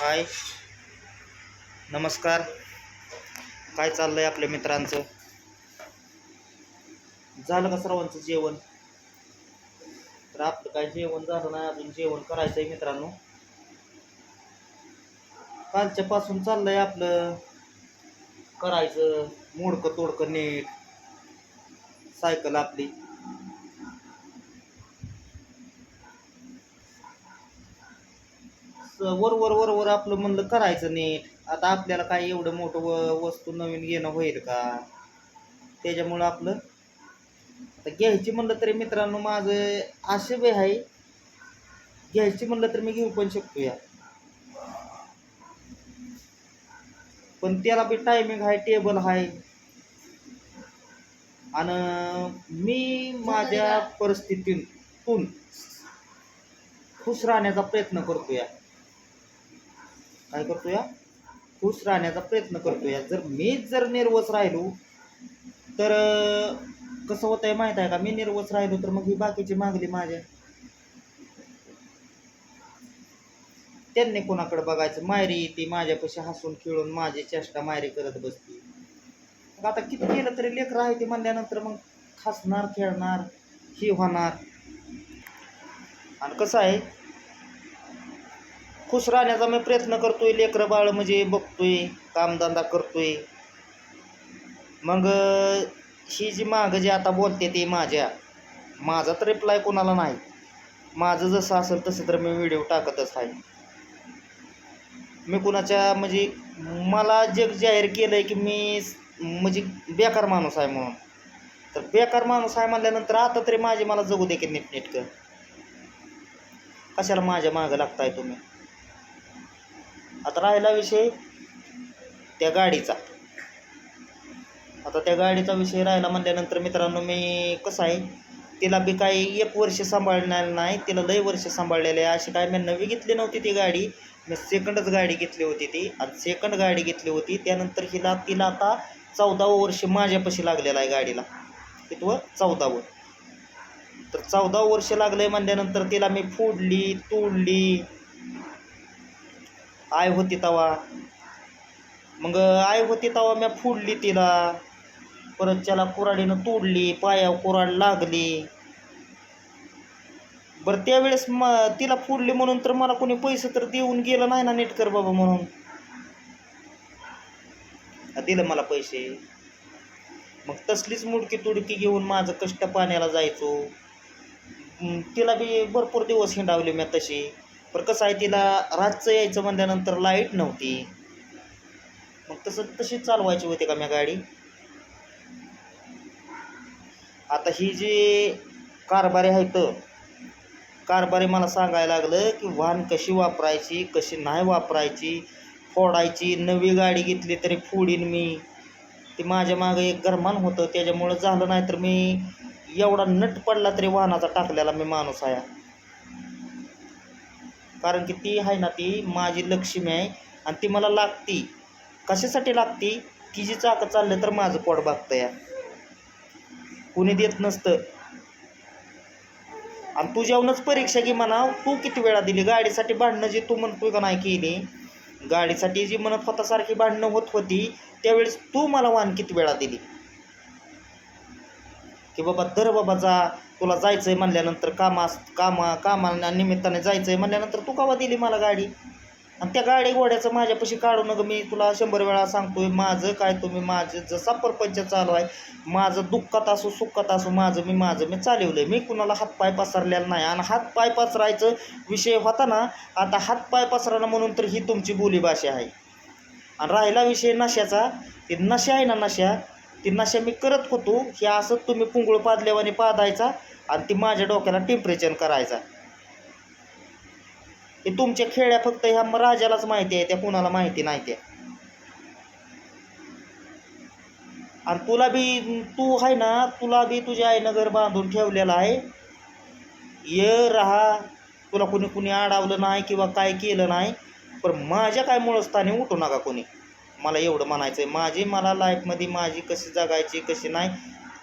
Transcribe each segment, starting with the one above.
हाय. नमस्कार. काय चाललं आहे आपल्या मित्रांचं? झालं का सर्वांचं जेवण? तर आपलं काय जेवण झालं नाही अजून जेवण करायचं आहे मित्रांनो. कालच्यापासून चाललं चाललंय आपलं करायचं मोडकं तोडकं नीट. सायकल आपली. वर वर वर वर आपलं म्हणलं करायचं नीट. आता आपल्याला काय एवढं मोठं व वस्तू नवीन घेणं होईल का? त्याच्यामुळं आपलं आता घ्यायची म्हणलं तरी मित्रांनो माझं असे बी आहे. घ्यायची म्हणलं तर मी घेऊ पण शकतो या पण त्याला बी टायमिंग आहे टेबल आहे. आणि मी माझ्या परिस्थितीतून खुश राहण्याचा प्रयत्न करतो या काय करतो या खुश राहण्याचा प्रयत्न करतो या जर मीच जर निर्वस राहिलो तर कसं होत आहे माहीत आहे का? मी निर्वस राहिलो तर मग ही बाकीची मागली माझ्या. त्यांनी कोणाकडे बघायचं? मायरी ती माझ्यापाशी हसून खेळून माझी चेष्टा मायरी करत बसती. मग आता किती केलं तरी लेकरं आहे ते म्हणल्यानंतर मग हसणार खेळणार ही होणार. आणि कसं आहे खुश राहण्याचा मी प्रयत्न करतोय लेकरं बाळ म्हणजे बघतोय कामधंदा करतोय. मग ही जी मागं जी आता बोलते ती माझ्या. माझा तर रिप्लाय कोणाला नाही. माझं जसं असेल तसं तर मी व्हिडिओ टाकतच आहे. मी कुणाच्या म्हणजे मला जग जाहीर केलं आहे की मी म्हणजे बेकार माणूस आहे म्हणून. तर बेकार माणूस आहे म्हणल्यानंतर आता तरी माझे मला जगू दे की नीटनेटकं. कशाला माझ्या मागं लागताय तुम्ही? आता राहिला विषय त्या गाडीचा. आता त्या गाडीचा विषय राहिला म्हणल्यानंतर मित्रांनो मी कसं आहे तिला बी काही एक वर्ष सांभाळणार नाही तिला लय वर्ष सांभाळलेले आहे. अशी काय मी नवी घेतली नव्हती ती गाडी. मी सेकंडच गाडी घेतली होती ती. आणि सेकंड गाडी घेतली होती त्यानंतर हिला तिला आता चौदावं वर्ष माझ्यापाशी लागलेलं आहे गाडीला. कितवं? चौदावं. तर चौदा वर्ष लागलं आहे म्हणल्यानंतर तिला मी फोडली तोडली आय होती तवा. मग आय होती तवा मी फोडली तिला. परत त्याला कुराडीनं तोडली पायावर कुराड लागली. बरं त्यावेळेस म तिला फोडली म्हणून तर मला कोणी पैसे तर देऊन गेलं नाही ना नेटकर बाबा म्हणून. दिलं मला पैसे. मग तसलीच मुडकी तुडकी घेऊन माझं कष्ट पाण्याला जायचो. तिला बी भरपूर दिवस हिंडावले मी तशी. पण कसं आहे तिला रातचं यायचं म्हणल्यानंतर लाइट नव्हती. मग तसं तशी चालवायची होती का मी गाडी? आता ही जी कारभारी आहेत कारभारी मला सांगायला लागलं की वाहन कशी वापरायची कशी नाही वापरायची फोडायची नवी गाडी घेतली तरी फोडीन मी. ते माझ्या मागं एक गरमान होतं त्याच्यामुळं झालं नाही तर मी एवढा नट पडला तरी वाहनाचा टाकलेला मी माणूस आहे. कारण की ती आहे ना ती माझी लक्ष्मी आहे आणि ती मला लागती. कशासाठी लागती? तिची चाकं चाललं तर माझं पोट भागतं या. कुणी देत नसतं. आणि तुझ्याहूनच परीक्षा घे म्हणा तू किती वेळा दिली? गाडीसाठी भांडणं जी तू म्हणतोय का नाही केली? गाडीसाठी जी म्हणत होता सारखी भांडणं होत होती त्यावेळेस तू मला वाहन किती वेळा दिली? की बाबा दर बाबा जा. तुला जायचं आहे म्हणल्यानंतर कामास कामा कामाला निमित्ताने जायचं आहे म्हणल्यानंतर तू कावा दिली मला गाडी? आणि त्या गाडी घोड्याचं माझ्यापाशी काढू नका. मी तुला शंभर वेळा सांगतोय माझं काय तुम्ही माझं जसा परपंच चालू आहे माझं दुःखात असो सुखात असो माझं मी माझं मी चालवलंय. मी कुणाला हातपाय पसरलेला नाही. आणि हातपाय पसरायचं विषय होता ना आता हातपाय पसरणं म्हणून तर ही तुमची बोलीभाषा आहे. आणि राहिला विषय नशाचा. ते नशा आहे ना नशा. ती नशा मी करत होतो. हे असं तुम्ही पुंगळ पादल्यावाने पादायचा आणि ती माझ्या डोक्याला टेम्परेचर करायचा. हे तुमच्या खेळ्या फक्त ह्या राजालाच माहिती आहे त्या कुणाला माहिती नाही त्या. आणि तुला बी तू आहे ना तुला बी तुझ्या आईनं घर बांधून ठेवलेला आहे. ये राहा. तुला कुणी कुणी अडवलं नाही किंवा काय केलं नाही. पण माझ्या काय मुळस्थानी उठू नका कोणी. मला एवढं म्हणायचं आहे माझी मला लाईफमध्ये माझी कशी जगायची कशी नाही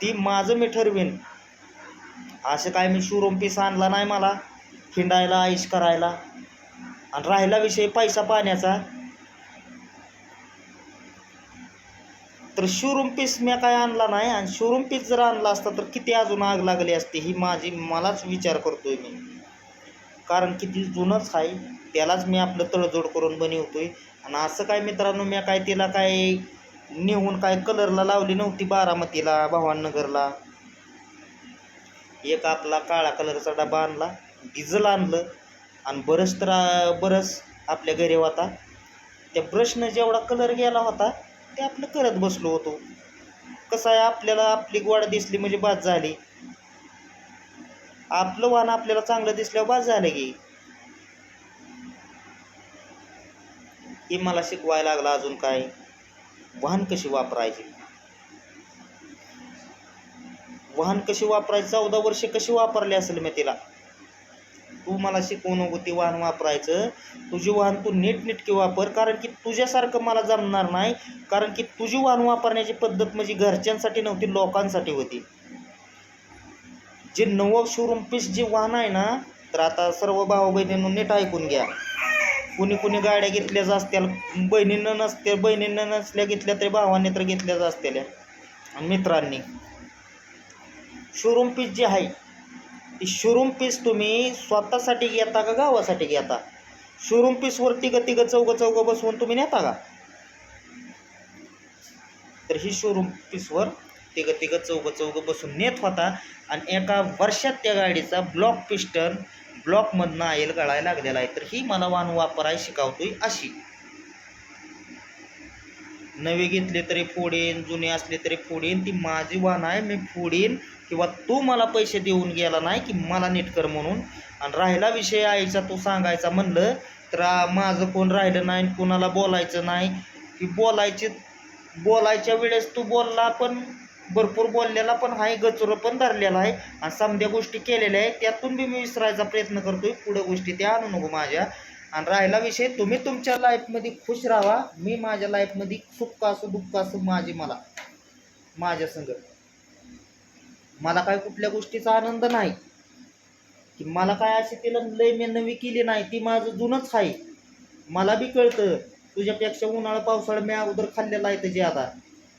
ती माझं मी ठरवीन. असं काय मी शोरूम पीस आणला नाही मला हिंडायला आईश करायला. आणि राहिला विषय पैसा पाण्याचा. तर शोरूम पीस मी काय आणला नाही आणि शोरूम पीस जर आणला असता तर किती अजून आग लागली असती ही माझी मलाच विचार करतोय मी. कारण किती जुनंच आहे त्यालाच मी आपलं तडजोड करून बनवतोय. आणि असं काय मित्रांनो मी काय तिला काय नेऊन काय कलरला लावली नव्हती बारामतीला भवाननगरला एक आपला काळा कलरचा डबा आणला डिझेल आणलं आणि बरंच तर बरस आपल्या घरी होता. त्या ब्रशनं जेवढा कलर गेला होता ते आपलं करत बसलो होतो. कसं आहे आपल्याला आपली गोड दिसली म्हणजे बाद झाली. आपलं वाहन आपल्याला चांगलं दिसल्यावर बाद झालं की. की मला शिकवायला लागला अजून काय? वाहन कशी वापरायची? वाहन कशी वापरायची? चौदा वर्षे कशी वापरली असेल मी तिला? तू मला शिकवू नको ते वाहन वापरायचं. तुझी वाहन तू नीटनेटके वापर कारण की तुझ्यासारखं मला जमणार नाही. कारण की तुझी वाहन वापरण्याची पद्धत म्हणजे घरच्यांसाठी नव्हती लोकांसाठी होती. जे नवं शोरूम पीस जे वाहन आहे ना तर आता सर्व भाऊ बहिणींनो नीट ऐकून घ्या. कुणी कुणी गाड्या घेतल्याच असत्याल बहिणीनं नसते बहिणींना नसल्या घेतल्या तरी भावाने तर घेतल्याच असतेल्या आणि मित्रांनी शोरूम पीस जी आहे ती शोरूम पीस तुम्ही स्वतःसाठी घेता का गावासाठी घेता? शोरूम पीसवर तिघं तिघं चौघं चौघं बसवून तुम्ही नेता का? तर ही शोरूम पीसवर तिघं तिघं चौघं चौघं बसून नेत होता. आणि एका वर्षात त्या गाडीचा ब्लॉक पिस्टन ब्लॉकमधनं आयल गळायला लागलेला आहे तर ही मला वाण वापरायला शिकवतोय अशी. नवे घेतले तरी फोडेन जुने असले तरी फोडेन ती माझी वाण आहे मी फोडेन किंवा तू मला पैसे देऊन गेला नाही की मला नीट कर म्हणून. आणि राहिला विषय आईचा तू सांगायचा म्हणलं तर माझं कोण राहिलं नाही कोणाला बोलायचं नाही? की बोलायचे बोलायच्या वेळेस तू बोलला पण भरपूर बोललेला पण आहे गचुरं पण धरलेला आहे. आणि समध्या गोष्टी केलेल्या आहेत त्यातून बी मी विसरायचा प्रयत्न करतोय. पुढे गोष्टी त्या आणू नको माझ्या. आणि राहिला विषय तुम्ही तुमच्या लाईफमध्ये खुश राहा. मी माझ्या लाईफमध्ये सुख असो दुःख असो माझी मला माझ्या संग. मला काय कुठल्या गोष्टीचा आनंद नाही. की मला काय अशी तिला लय मी नवी केली नाही ती माझं जुनंच आहे. मला बी कळतं तुझ्यापेक्षा उन्हाळा पावसाळा मी अगोदर खाल्लेला आहे त्याची आता.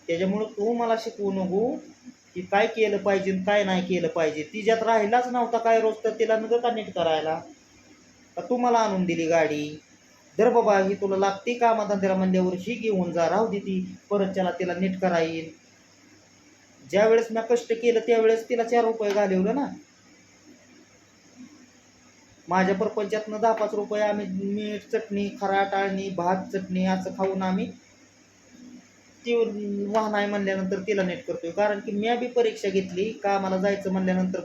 त्याच्यामुळं तू मला शिकवू नको की काय केलं पाहिजे काय नाही केलं पाहिजे. तिच्यात राहिलाच नव्हता काय रोज तर तिला नका कनेक्ट करायला. का तू मला आणून दिली गाडी? जर बाबा ही तुला लागते कामाधंद्याला म्हणल्यावर ही घेऊन जा राहू दे ती. परत त्याला तिला नीट करा येईल. ज्या वेळेस मी कष्ट केलं त्यावेळेस तिला चार रुपये घालवलं ना. माझ्या परपंचातनं दहा पाच रुपये आम्ही मीठ चटणी खरा टाळणी भात चटणी असं खाऊन आम्ही ती वाहन आहे म्हणल्यानंतर तिला नेट करतोय. कारण की मी बी परीक्षा घेतली कामाला जायचं म्हणल्यानंतर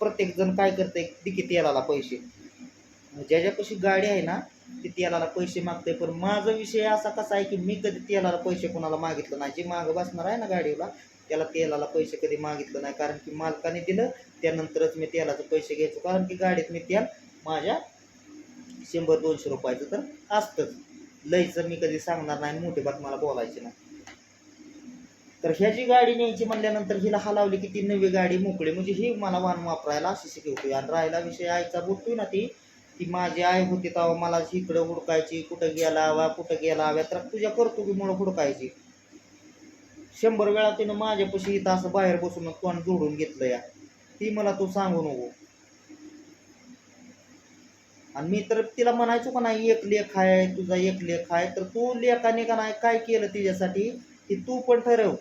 प्रत्येक जण काय करते तिकी तेलाला पैसे. ज्याच्यापाशी गाडी आहे ना ती तेलाला पैसे मागते पण माझा विषय असा कसा आहे की मी कधी तेलाला पैसे कोणाला मागितलं नाही. जे मागं बसणार आहे ना गाडीला त्याला तेलाला पैसे कधी मागितलं नाही. कारण की मालकाने दिलं त्यानंतरच मी तेलाचे पैसे घ्यायचो. कारण की गाडीत मी तेल माझ्या शंभर दोनशे रुपयाचं तर असतंच. लईचं मी कधी सांगणार नाही मोठी बात मला बोलायची नाही. तर ह्याची गाडी न्यायची म्हणल्यानंतर हिला हलावली की ती नवी गाडी मोकळी. म्हणजे ही मला वाहन वापरायला अशी शिकवतोय आणि राहिला विषय आईचा बोलतोय ना ती ती माझी आई होती तेव्हा मला इकडं हुडकायची कुठं गेला हवा कुठं गेला हव्या तर तुझ्या कर्तुकीमुळं हुडकायची. शंभर वेळा तिनं माझ्यापाशी इथं असं बाहेर बसून तोंड जोडून घेतलं या. ती मला तू सांगू नको. आणि मी तर तिला म्हणायचो का नाही एक लेख आहे तुझा एक लेख आहे. तर तू लेखाने का नाही काय केलं तिच्यासाठी की तू पण ठरव.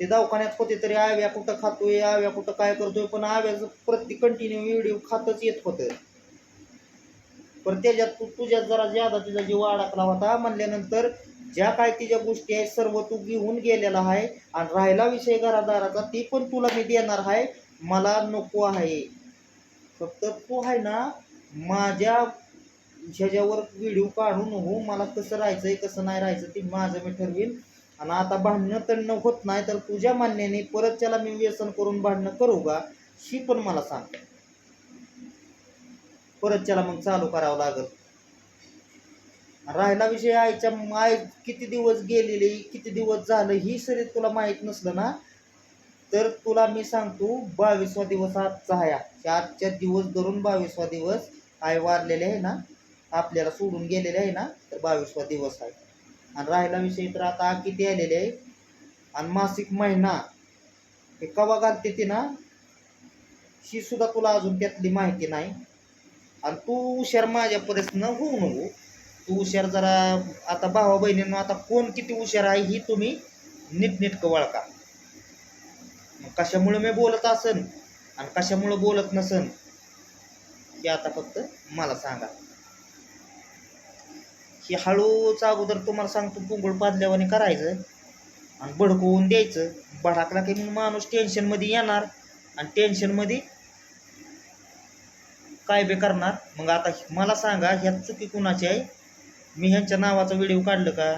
ते दवाखान्यात होते तरी आव्या कुठं खातोय आव्या कुठं काय करतोय पण आव्याचं प्रत्येक कंटिन्यू व्हिडिओ खातच येत होतं. पण त्याच्यात तू तुझ्यात जरा ज्यादा तिचा जीव अडकला होता म्हणल्यानंतर ज्या काय तिच्या गोष्टी आहेत सर्व तू घेऊन गेलेला आहे आणि राहिला विषय घरादाराचा ती पण तुला मी देणार आहे मला नको आहे. फक्त तू आहे ना माझ्या ह्याच्यावर व्हिडिओ काढू नको हो, मला कसं राहायचंय कसं नाही राहायचं ते माझं मी ठरवीन. आणि आता भांडणं तणणं होत नाही तर तुझ्या मान्याने परत त्याला मी व्यसन करून भांडणं करू का? शी पण मला सांग. परत त्याला मग चालू करावं लागल. राहिला विषय आईच्या आई किती दिवस गेलेली किती दिवस झालं ही सरी तुला माहीत नसलं ना? तर तुला मी सांगतो बावीसवा दिवस आजचा आहे. आजच्या दिवस धरून बावीसवा दिवस आई वारलेले आहे ना? आपल्याला सोडून गेलेले आहे ना? तर बावीसवा दिवस आहे. आणि राहिला विषय तर आता किती आलेले आहे? आणि मासिक महिना. हे कवा घालते ती ना? ही सुद्धा तुला अजून त्यातली माहिती नाही. आणि तू हुशार माझ्या परिस्थितीनं होऊ नको. तू हुशार जरा आता भावा बहिणींना आता कोण किती हुशार आहे ही तुम्ही नीटनेटकं वळका. मग कशामुळं मी बोलत असन? आणि कशामुळं बोलत नसन? हे आता फक्त मला सांगा. की हळूच अगोदर तुम्हाला सांगतो पुंगळ पाजल्यावाने करायचं आणि भडकवून द्यायचं. भडकला की मग माणूस टेन्शनमध्ये येणार आणि टेन्शनमध्ये काय बे करणार. मग आता मला सांगा ह्या चुकी कुणाची आहे? मी ह्यांच्या नावाचा व्हिडिओ काढलं का?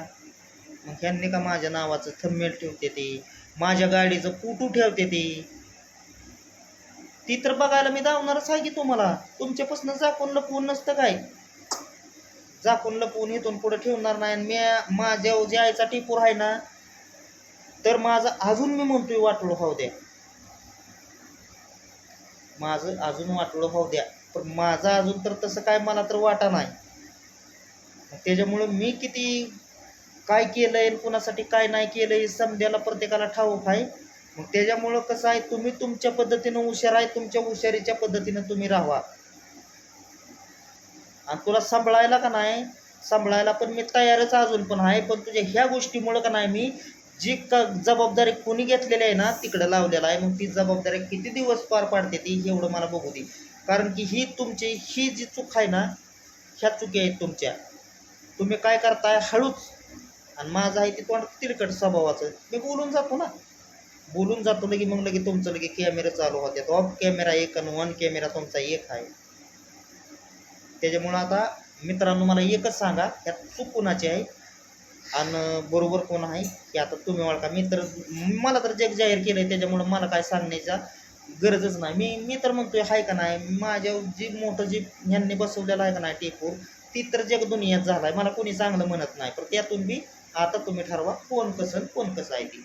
मग ह्यांनी का माझ्या नावाचं थंबमेल ठेवते ते? माझ्या गाडीचं फोटो ठेवते ते? ती तर बघायला मी धावणारच आहे की तुम्हाला. तुमच्यापासून झाकून लपवून नसतं काय? झाकून लपवून इथून पुढे ठेवणार नाही. आणि मी माझ्या जे आईचा टिपूर आहे ना तर माझं अजून मी म्हणतोय वाटलो खाऊ द्या. माझं अजून वाटलो खाऊ द्या. पण माझं अजून तर तसं काय मला तर वाटा नाही. त्याच्यामुळं मी किती काय केलंय आणि कुणासाठी काय नाही केलंय समजायला प्रत्येकाला ठाऊक आहे. मग त्याच्यामुळं कसं आहे तुम्ही तुमच्या पद्धतीनं हुशार आहे तुमच्या हुशारीच्या पद्धतीनं तुम्ही राहा आणि तुला सांभाळायला का नाही? सांभाळायला पण मी तयारच अजून पण आहे पण तुझ्या ह्या गोष्टीमुळं का नाही मी जी का जबाबदारी कोणी घेतलेली आहे ना तिकडं लावलेला आहे. मग ती जबाबदारी किती दिवस पार पाडते ती एवढं मला बघू दे. कारण की ही तुमची ही जी चूक आहे ना ह्या चुकी आहेत तुमच्या. तुम्ही काय करताय? हळूच. आणि माझं आहे ते तोंड तिरकट स्वभावाचं. मी बोलून जातो ना. बोलून जातो लगे मग लगे तुमचं लगे कॅमेरा चालू होत्यात ऑफ कॅमेरा एक आणि वन कॅमेरा तुमचा एक आहे. त्याच्यामुळं आता मित्रांनो मला एकच सांगा यात चूक कोणाची आहे? आणि बरोबर कोण आहे? की आता तुम्ही ओळखा. मी तर मला तर जग जाहीर केलं आहे त्याच्यामुळं मला काय सांगण्याचा गरजच नाही. मी मी तर म्हणतोय आहे का नाही? माझ्या जी मोठं जी ह्यांनी बसवलेलं आहे का नाही टेपूर ती तर जग दुनियात झाला आहे मला कोणी चांगलं म्हणत नाही. पण त्यातून बी आता तुम्ही ठरवा कोण कसं कोण कसं आहे ती.